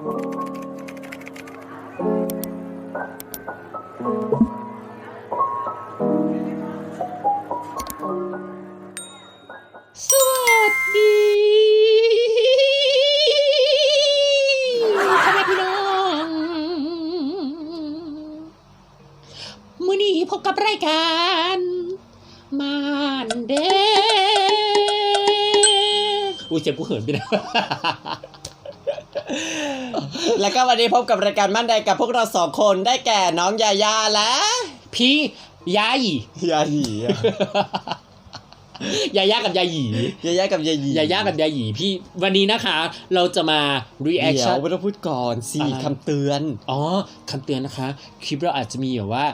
สวัสดีพ่อแม่พี่น้องมื้อนี้พบกับรายการ มานเดอุ้ยเจ็บกูเหินไปนะ แล้วก็วันนี้พบกับรายการมั่นใดกับพวกเราสองคนได้แก่น้องยายาและพี่ยายยาหยีอะยายากับยาหยียายากับยาหยียายากับยาหยีพี่วันนี้นะคะ เราจะมาเดี๋ยว reaction ไม่ต้องพูดก่อนสี่อะไรคำเตือน อ๋อคำเตือนนะคะ คลิปเราอาจจะมีแบบว่า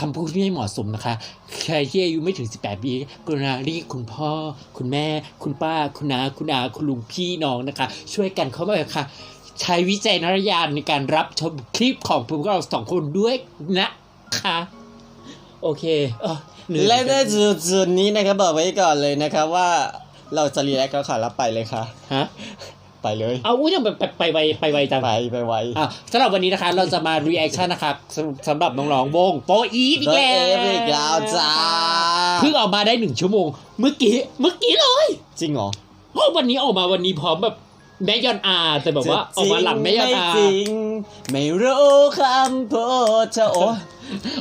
คำพูดที่ไม่เหมาะสมนะคะ ใครที่อายุไม่ถึง 18 ปีกรุณาเรียกคุณพ่อ คุณแม่ คุณป้า คุณน้า คุณอา คุณลุง พี่น้องนะคะ ช่วยกันเข้ามาเลยค่ะ ใช้วิจัยนรญาณในการรับชมคลิปของพวกเราสองคนด้วยนะคะโอเคเออเหนื่อยและในจุดจุดนี้นะครับบอกไว้ก่อนเลยนะครับว่าเราจะรีแอคแล้วค่ะแล้วไปเลยค่ะ ฮะ ไปเลยเอาอุ้ยยังไปไปไปไวไปไวจังไปไปไวอะสำหรับวันนี้นะคะเราจะมา reaction นะคะสำสำหรับน้องๆวงโปอีฟอีโดกยแล้วเอฟอีกแล้วจ้าเพิ่งออกมาได้หนึ่งชั่วโมง เมื่อกี้เมื่อกี้เลย จริงเหรอ โอ้วันนี้ออกมาวันนี้พร้อมแบบ แม่ยอนอาแต่แบบว่าออกมาหลังแม่ยอนอาไม่จริงไม่รู้คำพูดเธอโอ้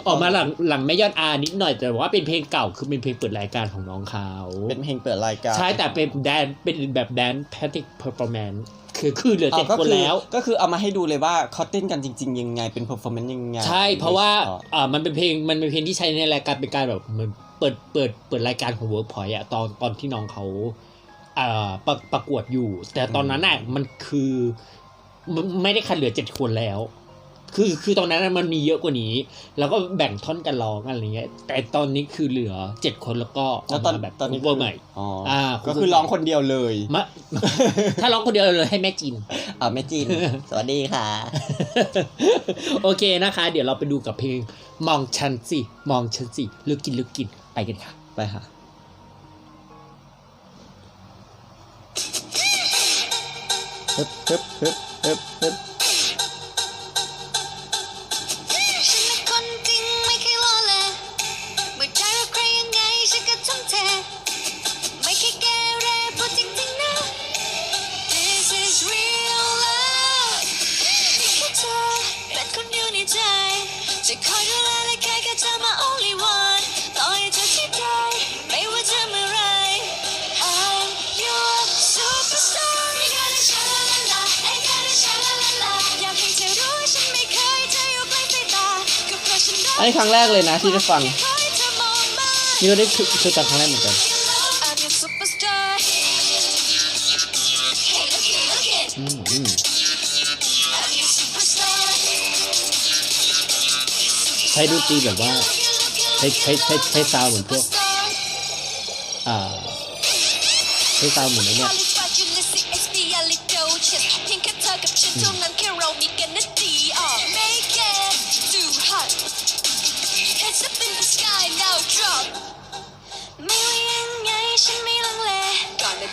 ออกมาหลังหลังแม่ยอนอานิดหน่อยแต่ว่าเป็นเพลงเก่าคือเป็นเพลงเปิดรายการของน้องเขาเป็นเพลงเปิดรายการใช่แต่เป็นแดนเป็นแบบแดนแพทิกเพอร์ฟอร์แมนคือคือเหลือเจ็ดอ๋อก็คนอแล้ว ก็คือเอามาให้ดูเลยว่าเขาเต้นกันจริง ๆ ยังไงเป็น performance ยังไง ใช่เพราะว่าอ๋ออ่ามันเป็นเพลงมันเป็นเพลงที่ใช้ในรายการเป็นการแบบเหมือนเปิดเปิดเปิดรายการของ Workpoint อะตอนตอนที่น้องเขาอ่า ประประกวดอยู่ แต่ตอนนั้นน่ะมันคือมันไม่ได้คัดเหลือเจ็ดคนแล้ว คือคือตอนนั้นน่ะมันมีเยอะกว่านี้ แล้วก็แบ่งท่อนกันร้องอะไรเงี้ย แต่ตอนนี้คือเหลือเจ็ดคนแล้วก็อแล้อวกตอนมาแบบตอนนี้เวอร์ใหม่อ๋ออ่าก็คือร้องคนเดียวเลยมะถ้าร้องคนเดียวเลยให้แม่จีนอ่าแม่จีนสวัสดีค่ะ โอเคนะคะ เดี๋ยวเราไปดูกับเพลงมองฉันสิมองฉันสิลึกกินลึกกินไปกันค่ะ ไปค่ะ ฮึบฮึบฮึ นรักอันนี้ครั้งแรกเลยนะที่ได้ฟังนี่ก็ได้คือคือการครั้งแรกเหมือนกันใช้ดนตรีแบบว่า ใช้ใช้ใช้ใช้ซาวเหมือนพวกอ่าใช้ซาวเหมือนไอ้เนี่ย แ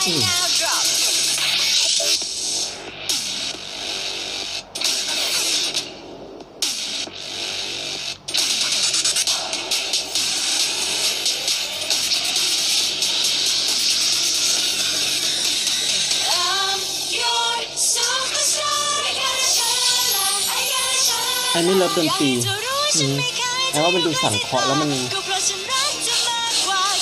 อันนี้เลิฟดนตรีแปลว่ามันดูสังเคราะห์แล้วมัน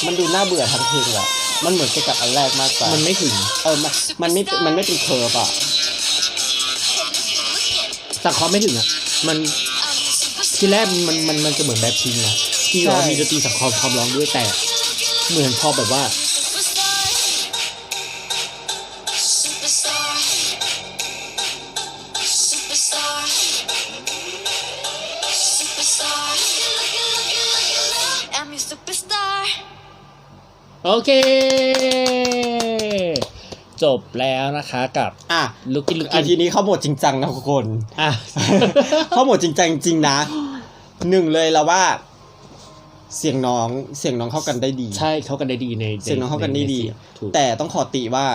มันดูน่าเบื่อทั้งเพลงอะ มันเหมือนกับอันแรกมากกว่ามันไม่ถึง เออมันมันไม่มันไม่เป็นเคอร์บะสังเคราะห์ไม่ถึงอะ มันที่แรกมันมันมันจะเหมือนแบบพิงนะที่เรามีดนตรีสังเคราะห์ความร้องด้วยแต่ เหมือนพอแบบว่า โอเค จบแล้วนะคะกับอะลูกกินลูกอากินทีนี้เข้าโหมดจริงจังนะทุกคนอะเข้าโหมดจริงจังจริงๆนะหนึ่งเลยแล้วว่า เสียงน้องเสียงน้องเข้ากันได้ดี ใช่เข้ากันได้ดีในเสียงน้องเข้ากันได้ดีใเสียงถูกแต่ต้องขอติว่า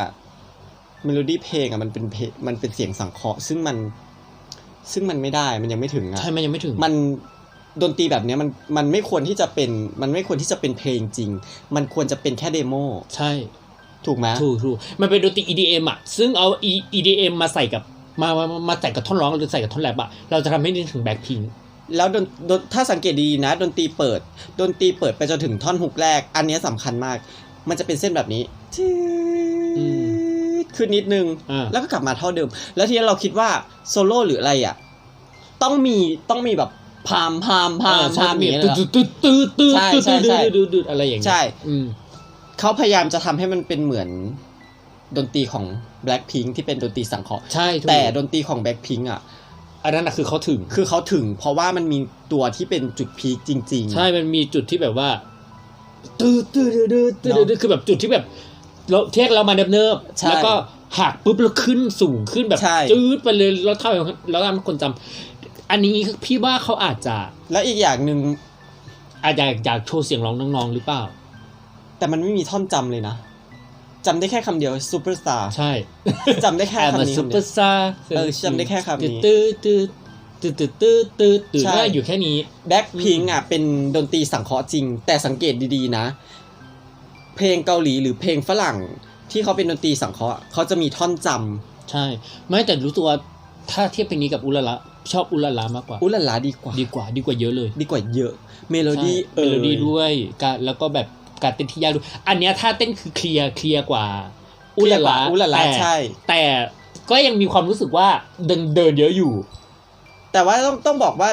เมโลดี้เพลงอะมันเป็นเพลงมันเป็นเสียงสังเคราะห์ซึ่งมันซึ่งมันไม่ได้มันยังไม่ถึงอะใช่มันยังไม่ถึงมัน ดนตรีแบบเนี้ยมันมันไม่ควรที่จะเป็นมันไม่ควรที่จะเป็นเพลงจริง มันควรจะเป็นแค่เดโมใช่ถูกไหมถูกถูกมันเป็นดนตรี EDM อะ ซึ่งเอา E- EDM มาใส่กับมามามามาใส่กับท่อนร้องหรือใส่กับท่อนแรปอะ เราจะทำให้นึกถึงแบ็คพิงแล้วดนดนถ้าสังเกตดีๆนะ ดนตรีเปิด ดนตรีเปิดไปจนถึงท่อนฮุกแรก อันเนี้ยสำคัญมาก มันจะเป็นเส้นแบบนี้อืมขึ้นนิดนึงอ่าแล้วก็กลับมาเท่าเดิม แล้วทีนี้เราคิดว่าโซโล่หรืออะไรอะ ต้องมีต้องมีแบบ พามพามพามใช่พามมีอย่างเงี้ยตืเหรดอตืดตืดตืดใช่ตืดใช่ตืดใช่ตืดตืดอะไรอย่างเงี้ยใช่อืมเขาพยายามจะทำให้มันเป็นเหมือนดนตรีของ Blackpink ที่เป็นดนตรีสังเคราะห์ใช่ถูกแต่ดนตรีของ Blackpink อะอันนั้นนะคือเขาถึงคือเขาถึง เพราะว่ามันมีตัวที่เป็นจุดพีคจริง ๆ ใช่มันมีจุดที่แบบว่าตืดตืดตืดตืดตืดคือแบบจุดที่แบบเราเทียกเรามาเนิบใช่ๆแล้วก็หักปุ๊บแล้วขึ้นสูงขึ้นแบบใช่จืดไปเลยแล้วเท่าแล้วทำให้คนจำ อันนี้พี่ว่าเขาอาจจะ แล้วอีกอย่างหนึ่งอาจจะอยากโชว์เสียงร้องน้องๆหรือเปล่า แต่มันไม่มีท่อนจำเลยนะจำได้แค่คำเดียว superstar ใช่จำได้แค่แอมคำนี้ซุปคำเปอเดียวร์ซาร์เออจำได้แค่คำนี้ตืดตืดตืดตืดตืดตืดตืดใช่ได้อยู่แค่นี้แบ็คพิงอะเป็นดนตรีสังเคราะห์จริง แต่สังเกตดีๆนะ เพลงเกาหลีหรือเพลงฝรั่ง ที่เขาเป็นดนตรีสังเคราะห์เขาจะมีท่อนจำใช่ ไม่แต่รู้ตัวถ้าเทียบเพลงนี้กับอุลาละ ชอบอุลาละมากกว่า อุลลาดีกว่า ดีกว่าดีกว่าเยอะเลย ดีกว่าเยอะ เมโลดี้ใช่เมโลดี้ด้วยการแล้วก็แบบการเต้นที่ยากด้วยอันเนี้ยถ้าเต้นคือเคลียร์เคลียร์กว่า อุลลาอุลลาแต่ใช่ แต่ก็ยังมีความรู้สึกว่าเดินเดินเยอะอยู่ แต่ว่าต้องต้องบอกว่า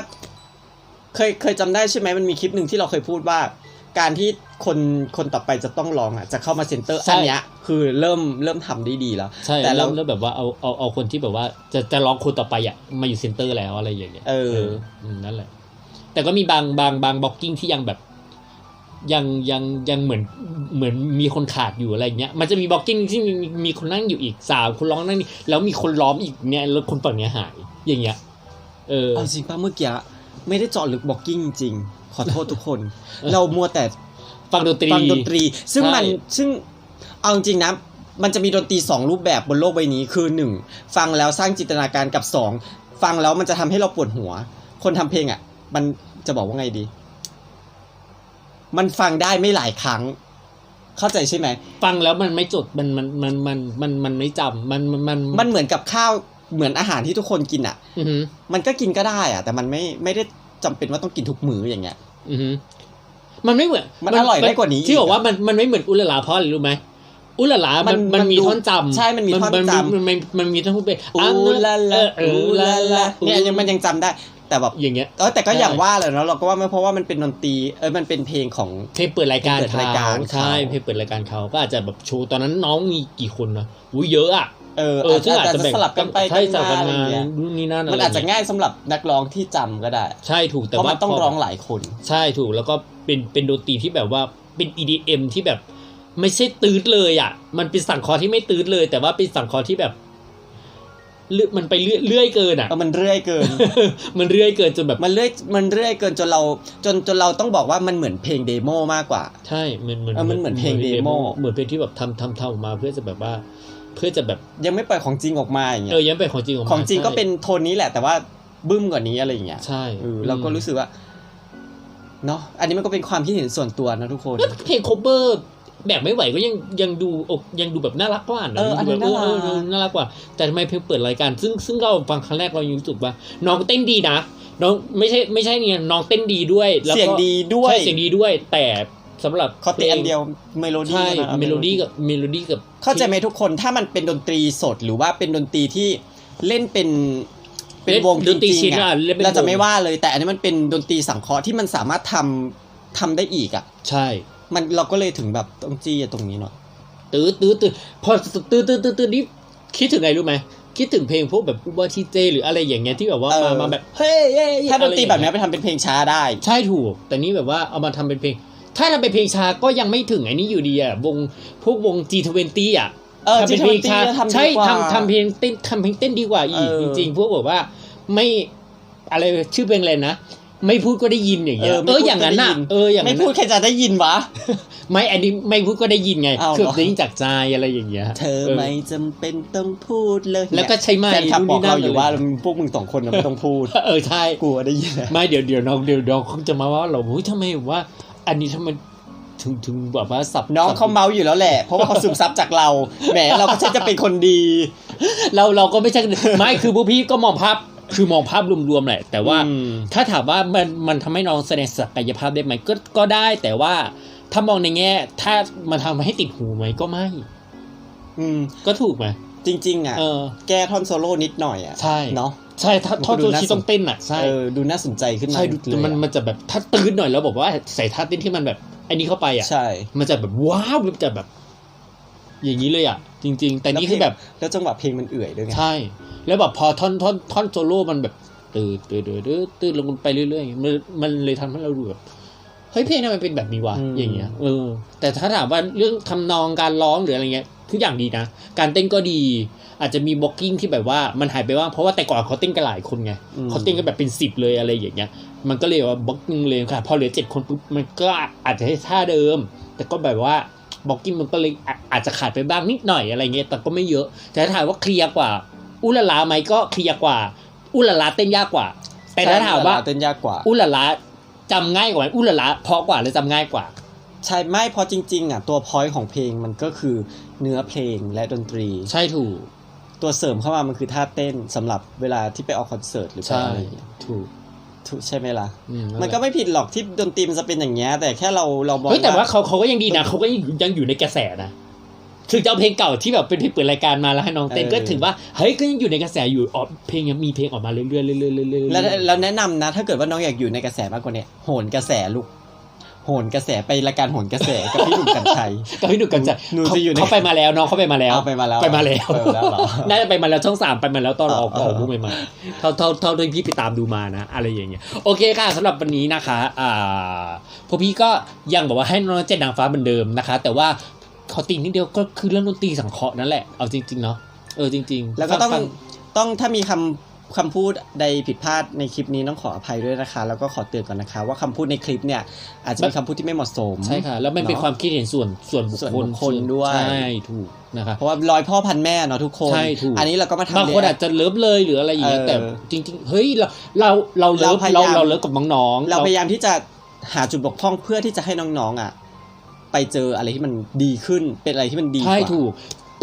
เคยเคยจำได้ใช่ไหมมันมีคลิปหนึ่งที่เราเคยพูดว่า การที่คนคนต่อไปจะต้องร้องอะจะเข้ามาเซ็นเตอร์ใช่อันเนี้ยคือเริ่มเริ่มทำได้ดีแล้วใช่แต่แต่เราเราแล้วแบบว่าเอาเอาเอาคนที่แบบว่าจะจะร้องคนต่อไปอะมาอยู่เซนเตอร์แล้วอะไรอย่างเงี้ยเออมนั่นแหละ แต่ก็มีบางบางบางบล็อกกิ้งที่ยังแบบ ยังยังยังเหมือนเหมือนมีคนขาดอยู่อะไรเงี้ยมันจะมีบล็อกกิ้งที่มีมีมีคนนั่งอยู่อีกสามคนร้องนั่งนี่แล้วมีคนล้อมอีกเนี่ยแล้วคนฝั่งเนี้ยหายอย่างเงี้ยเออเอาจริงป่ะเมื่อกี้ ไม่ได้เจาะลึกบล็อกกิ้งจริง ขอโทษทุกคนเออเรามัวแต่ฟังดนตรีฟังดนตรี ซึ่งใช่มันซึ่งเอาจริงๆนะมันจะมีดนตรีสองรูปแบบบนโลกใบนี้คือหนึ่งฟังแล้วสร้างจินตนาการกับสองฟังแล้วมันจะทำให้เราปวดหัว คนทำเพลงอะ มันจะบอกว่าไงดี มันฟังได้ไม่หลายครั้ง เข้าใจใช่ไหม ฟังแล้วมันไม่จดมันมันมันมันมันมันไม่จำมันมันมันมันเหมือนกับข้าว เหมือนอาหารที่ทุกคนกินอะอือหือมันก็กินก็ได้อะ แต่มันไม่ไม่ได้จำเป็นว่าต้องกินทุกมื้ออย่างเงี้ย อือหือมันไม่เหมือน มันอร่อยได้กว่านี้ที่อีกบอกว่ามันมันไม่เหมือนอุลาลาเพราะอะไรรู้ไหมอุลาลา มันมันมันมีดูท่อนจำใช่ มันมีท่อนจำมันมันมันมีท่อนพูดเป็นอูลาลาเออเอออูอูลาลาลาลาเนี่ยยังมันยังจำได้แต่แบบอย่างเงี้ยเออแต่ก็ใช่อย่างว่าแหละเนาะเราก็ว่าไม่เพราะว่ามันเป็นดนตรีเออมันเป็นเพลงของเพลงเปิดรายการเพลงเปิดรายการเขาใช่เขาเพลงเปิดรายการเขาก็อาจจะแบบโชว์ตอนนั้นน้องมีกี่คนนะอุ้ยเยอะอะ เออเอออาจซึ่งจะอาจอาจจะจะแบ่งสลับกันไปใช่สกัลับนกันมาอะไรมาเงี้ยนู่นนี่นั่นมันอาจจะไรเงี้ยง่ายสำหรับนักร้องที่จำก็ได้ ใช่ถูกเพแต่ราะว่ามันต้องพร้องหลายคน ใช่ถูกแล้วก็เป็นเป็นดนตรีที่แบบว่าเป็น EDM ที่แบบ ไม่ใช่ตืดเลยอะ มันเป็นสังเคราะห์ที่ไม่ตืดเลย แต่ว่าเป็นสังเคราะห์ที่แบบเลื่อยมันไปเรื่อยเรื่อยเกินอะเออมันเรื่อยเกิน มันเรื่อยเกินจนแบบ มันเรื่อยมันเรื่อยเกินจนเรา จนจนเราต้องบอกว่ามันเหมือนเพลงเดโมมากกว่า ใช่เหมือนเหมือนเออมันเหมือนเพลงเดโมเหมือนเพลงที่แบบทำทำทำออกมาเพื่อจะแบบว่า เพื่อจะแบบยังไม่ปล่อยของจริงออกมาอย่างเงี้เอยอยังเป็นของจริงออกมาของจริงก็ใช่เป็นโทนนี้แหละ แต่ว่าบึ้มกว่านี้อะไรอย่างเงี้ยใช่เออเราก็รู้สึกว่าเนาะอันนี้มันก็เป็นความคิดเห็นส่วนตัวนะทุกคนแล้วเพลง cover แบบไม่ไหวก็ยังยังดูอกยังดูแบบน่ารักกว่านะเอออันนี้ดูแบบน่ารักเออเออน่ารักกว่า แต่ทำไมเพลงเปิดรายการ ซึ่งซึ่งเราฟังครั้งแรกเรายังรู้สึกว่า น้องเต้นดีนะน้องไม่ใช่ไม่ใช่เนี่ยน้องเต้นดีด้วยแล้วก็เสียงดีด้วยใช่เสียงดีด้วย แต่ สำหรับเขาติอันเดียวเมโลดี้ใช่นะเมโลดี้กับเมโลดี้กับ เข้าใจไหมทุกคนถ้ามันเป็นดนตรีสดหรือว่าเป็นดนตรีที่เล่นเป็นเป็นวงดนตรีจชิ้รินงๆอะอะเล่นเป็นเราจะวงไม่ว่าเลยแต่อันนี้มันเป็นดนตรีสังเคราะห์ที่มันสามารถทำทำได้อีกอะ ใช่ มันเราก็เลยถึงแบบต้องจี้ตรงนี้หน่อยตื้อตื้อตื้อพอตื้อตื้อตื้อตื้อนี่คิดถึงอะไรรู้ไหมคิดถึงเพลงพวกแบบอุบาทีเจ หรืออะไรอย่างเงี้ยที่แบบว่าเออมามาแบบเฮ้ยเฮ้ยถ้าดนตรีแบบอะไรอนี้ย่างเงี้ยไปทำเป็นเพลงช้าได้ ใช่ถูก แต่นี่แบบว่าเอามาทำเป็นเพลง ถ้าทำเป็นเพลงช้าก็ยังไม่ถึงไอ้นี่อยู่ดีอะวงพวกวง G20 อะเออทำเป็นเพลง G20 ช้าทำดีใช่กว่าทำทำเพลงเต้นทำเพลงเต้นดีกว่าอีกเออจริงๆ พวกแบบว่าไม่อะไรชื่อเพลงอะไรนะไม่พูดก็ได้ยินอย่างเงี้ย เออไม่เอพูอดอย่างนั้นน่ะก็ได้ยินเอออย่างไม่นั้นพูดน่ะใครจะได้ยินวะ ไม่อันนี้ไม่พูดก็ได้ยินไงเอาคือเหรอได้ยินจากใจอะไรอย่างเงี้ย เธอไม่จำเป็นต้องพูดเลย แล้วก็ใช้ไมค์แฟนคลับบอกเราอยู่ว่านู่นนี่นั่นพวกมึงสองคนน่ะไม่ต้องพูด เออใช่กลัวได้ยิน ไม่เดี๋ยวเดี๋ยวน้องเดี๋ยวน้องคงจะมาว่าเราเฮ้ยทำไมว่า อันนี้ทำไมถึงถึงแบบว่าสับน้องสับเขาเมาอยู่แล้วแหละ เพราะว่าเขาซึมซับจากเรา แหมเราก็ใช่จะเป็นคนดี เราเราก็ไม่ใช่ไม่คือพวกพี่ก็มองภาพคือมองภาพรวมๆแหละ แต่ว่าอืม ถ้าถามว่ามันมันทำให้น้องแสดงศักยภาพได้ไหมก็ก็ได้แต่ว่าถ้ามองในแง่ ถ้ามันทำให้ติดหูไหมก็ไม่ อืม ก็ถูกไหมจริง ๆ อะ เออ แก้ท่อนโซโล่นิดหน่อยอะใช่ เนาะ ใช่ถ้ามันก็ท่อนดูตัวน่าที่สนต้องเต้นอะใช่เออดูน่าสนใจขึ้นมาใช่ดูเลยมันอะมันจะแบบถ้าตื้นหน่อยแล้วบอกว่าใส่ท่าเต้นที่มันแบบอันนี้เข้าไปอะใช่ มันจะแบบว้าวมันจะแบบ อย่างนี้เลยอะ จริง ๆ แต่นี่คือแบบแล้วจังหวะเพลงมันเอื่อยด้วยไงใช่ แล้วแบบพอท่อนท่อนท่อนโซโล่มันแบบตื่นตื่นตื่นตื่นตื่นลงไปเรื่อยๆมันมันเลยทำให้เราดูแบบเฮ้ยเพลงทำไมเป็นแบบนี้วะอย่างเงี้ยเออแต่ถ้าถามว่าเรื่องทำนองการร้องหรืออะไรเงี้ย ทุกอย่างดีนะ การเต้นก็ดี อาจจะมีบล็อกกิ้งที่แบบว่ามันหายไปว่างเพราะว่าแต่ก่อนเขาเต้นกันหลายคนไงอืมเขาเต้นกันแบบเป็นสิบเลยอะไรอย่างเงี้ย มันก็เลยว่าบล็อกกิ้งเลยค่ะพอเหลือเจ็ดคนปุ๊บมันก็อาจจะให้ท่าเดิม แต่ก็แบบว่าบล็อกกิ้งมันก็เลยอาอาจจะขาดไปบ้างนิดหน่อยอะไรเงี้ยแต่ก็ไม่เยอะ แต่ถ้าถามว่าเคลียร์กว่า อุลาลาไหมก็เคลียร์กว่า อุลาลาเต้นยากกว่า แต่ถ้าถามว่าเต้นยากกว่า อุลาลาจำง่ายกว่าไหมอุลาลาเพราะกว่าหรือจำง่ายกว่า ใช่ไม่เพราะจริง ๆ อะ ตัวพอยต์ของเพลงมันก็คือเนื้อเพลงและดนตรี ใช่ถูก ตัวเสริมเข้ามามันคือท่าเต้นสำหรับเวลาที่ไปออกคอนเสิร์ตหรือไปใช่อะไรอย่างเงี้ยถูก ถูกใช่ไหมล่ะ อืมันก็ไม่ผิดหรอกที่ดนตรีมันจะเป็นอย่างเงี้ยแต่แค่เราเรามองเฮ้ยแต่ว่าเขาเขาก็ยังดีนะเขาก็ยังยังอยู่ในกระแสนะถึงจะเอาเพลงเก่าที่แบบเป็นเพลงเปิดรายการมาแล้วให้น้องเต้นก็ถือว่าเฮ้ยก็ยังอยู่ในกระแสอยู่ออกเพลงยังมีเพลงออกมาเรื่อยๆเรื่อยๆเรื่อยๆเรื่อยๆแล้วแล้วแนะนำนะ ถ้าเกิดว่าน้องอยากอยู่ในกระแสมากกว่าเนี้ยโหนกระแสลูก โหนกระแสไปรายการโหนกระแสกับพี่หนุ่มกัญชัยก็พี่หนุ่มกันจะหนูเขาจะอยู่ในเขาไปมาแล้วน้องเขาไปมาแล้วเอาไปมาแล้วไปมาแล้วไปมาแล้วเหรอน่าจะไปมาแล้วช่องสามไปมาแล้วตอนออกเออออกมุกใหม่ๆเท่าเท่าเท่าที่พี่ไปตามดูมานะ อะไรอย่างเงี้ยโอเคค่ะสำหรับวันนี้นะคะอ่าพวกพี่ก็ยังบอกว่าให้น้องเจ็ดนางฟ้าเหมือนเดิมนะคะ แต่ว่าขอติ่งนิดเดียวก็คือเรื่องดนตรีสังเคราะห์นั่นแหละเอาจริงๆเนาะเออจริง ๆ แล้วก็ต้องฟัต้องถ้ามีคำ คำพูดใดผิดพลาดในคลิปนี้ต้องขออภัยด้วยนะคะ แล้วก็ขอเตือนก่อนนะคะ ว่าคำพูดในคลิปเนี่ยอาจจะมีคำพูดที่ไม่เหมาะสมใช่ค่ะ แล้วมันเป็นเนาะความคิดเห็นส่วนส่วนบุคส่วนคลบุคคลด้วยใช่ถูกนะคะเพราะว่าร้อยพ่อพันแม่เนาะทุกคนใช่ถูกอันนี้เราก็มาทำบางคนเยอาจจะเลิฟเลยหรืออะไรอย่างเงี้ยเออแต่จริง ๆ เฮ้ยเราเราเราเลิฟเราพยายาเรามเราเลิฟกับน้องๆเราพยายามที่จะหาจุดบกพร่องเพื่อที่จะให้น้องๆอะ ไปเจออะไรที่มันดีขึ้นเป็นอะไรที่มันดีกใช่ว่าถูก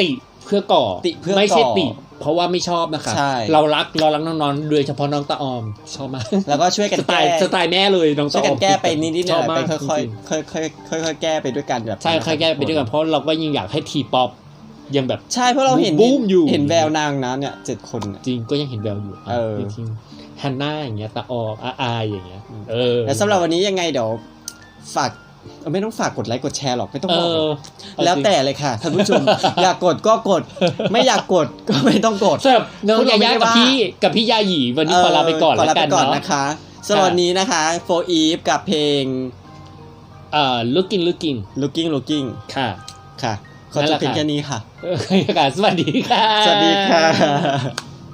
ติเพื่อก่อติเพื่อไม่ใช่ก่อติ เพราะว่าไม่ชอบนะคะ ใช่ เรารักเรารักน้องๆโดยเฉพาะน้องตาออมชอบมากแล้วก็ช่วยกันสไตแก้ล์สไตล์แม่เลยน้องช่ตาวยอกัอมนแก้ไปนิดๆหชน่ออบยๆมาไปกค่อยจริงๆค่อยๆค่อยๆแก้ไปด้วยกันแบบๆใช่ค่อยๆแก้ไปด้วยกันเพราะเราก็ยังอยากให้ทีป๊อปยังแบบ ใช่เพราะเราเห็นบูมอยู่ เห็นแววนางนะเนี่ยเจ็ดคนเนี่ย จริงก็ยังเห็นแววอยู่เออจริงๆฮันน่าอย่างเงี้ยตาออมอาอายอย่างเงี้ยเออ แล้วสำหรับวันนี้ยังไงเดี๋ยวฝากเออ ไม่ต้องฝากกดไลค์กดแชร์หรอกไม่ต้องเอบอกหรออกแล้วแต่เลยค่ะท่านผู้ชมอยากกดก็กด ไม่อยากกดก็ไม่ต้องกดสำหรับน้องพวกเรายาย่าไม่ได้กับว่าพี่กับพี่ยาหยีวันนี้ขอลาไปก่อนขอแล้วลากัไปนก่อนเนาะนะคะสำหรับวันนี้นะคะโฟอีฟกับเพลงเอ่อ looking looking looking looking ค่ะค่ะขอนั่นจแหบละเพียงค่ะแค่นี้ค่ะเออค่ะ สวัสดีค่ะ สวัสดีค่ะ